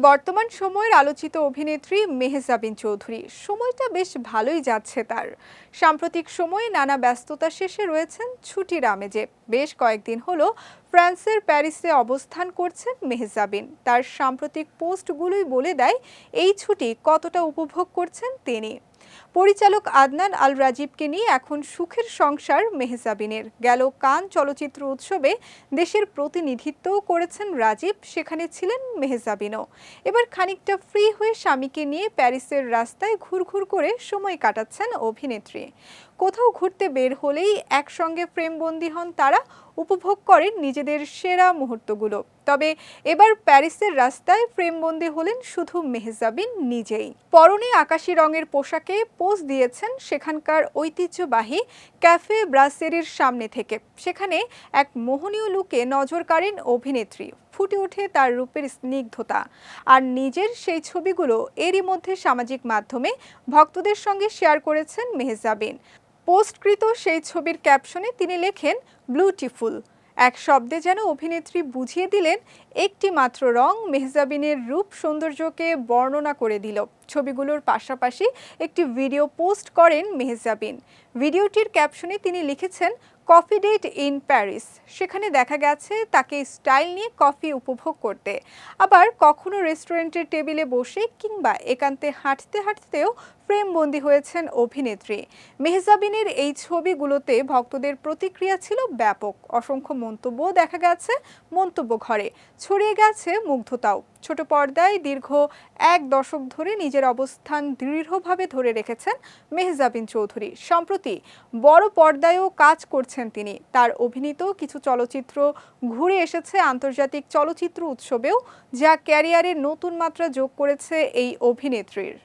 বর্তমান সময়ের আলোচিত অভিনেত্রী মেহজাবিন চৌধুরী। সময়টা বেশ ভালোই যাচ্ছে তার। সাম্প্রতিক সময়ে নানা ব্যস্ততা শেষে রয়েছেন ছুটির আমেজে। বেশ কয়েকদিন হলো ফ্রান্সের প্যারিসে অবস্থান করছেন মেহজাবিন। তার সাম্প্রতিক পোস্টগুলোই বলে দেয়, এই ছুটি কতটা উপভোগ করছেন তিনি। পরিচালক আদনান আল রাজীবকে নিয়ে এখন সুখের সংসার মেহজাবিনের। গেল কান চলচ্চিত্র উৎসবে দেশের প্রতিনিধিত্বও করেছেন রাজীব, সেখানে ছিলেন মেহজাবিনও। এবার খানিকটা ফ্রি হয়ে স্বামীকে নিয়ে প্যারিসের রাস্তায় ঘুরঘুর করে সময় কাটাচ্ছেন অভিনেত্রী। কোথাও ঘুরতে বের হলেই একসঙ্গে ফ্রেমবন্দি হন তারা, উপভোগ করেন নিজেদের সেরা মুহূর্তগুলো। তবে এবার প্যারিসের রাস্তায় ফ্রেমবন্দি হলেন শুধু মেহজাবিন নিজেই। পরনে আকাশি রঙের পোশাকে পোজ দিয়েছেন সেখানকার ঐতিহ্যবাহী ক্যাফে ব্রাসেরির সামনে থেকে। সেখানে এক মোহনীয় লুকে নজর কাড়েন অভিনেত্রী, ফুটে ওঠে তার রূপের স্নিগ্ধতা। আর নিজের সেই ছবিগুলো এরই মধ্যে সামাজিক মাধ্যমে ভক্তদের সঙ্গে শেয়ার করেছেন মেহজাবিন। পোস্টকৃত সেই ছবির ক্যাপশনে তিনি লেখেন ব্লুটিফুল এক শব্দে যেন অভিনেত্রী বুঝিয়ে দিলেন, একটি মাত্র রং মেহজাবিনের রূপ সৌন্দর্যকে বর্ণনা করে দিল। ছবিগুলোর পাশাপাশি একটি ভিডিও পোস্ট করেন মেহজাবিন। ভিডিওটির ক্যাপশনে তিনি লিখেছেন, কফি ডেট ইন প্যারিস। সেখানে দেখা গেছে তাকে স্টাইল নিয়ে কফি উপভোগ করতে। আবার কখনো রেস্টুরেন্টের টেবিলে বসে কিংবা একান্তে হাঁটতে হাঁটতেও ফ্রেমবন্দি হয়েছেন অভিনেত্রী। মেহজাবিনের এই ছবিগুলোতে ভক্তদের প্রতিক্রিয়া ছিল ব্যাপক। অসংখ্য মন্তব্য দেখা গেছে মন্তব্য ঘরে। ছড়িয়ে গেছে মুগ্ধতাও। ছোট পর্দায় দীর্ঘ এক দশক ধরে নিজের অবস্থান দৃঢ়ভাবে ধরে রেখেছেন মেহজাবিন চৌধুরী। সম্প্রতি বড় পর্দায়ও কাজ করছেন তিনি। তার অভিনীত কিছু চলচ্চিত্র ঘুরে এসেছে আন্তর্জাতিক চলচ্চিত্র উৎসবেও, যা ক্যারিয়ারে নতুন মাত্রা যোগ করেছে এই অভিনেত্রীর।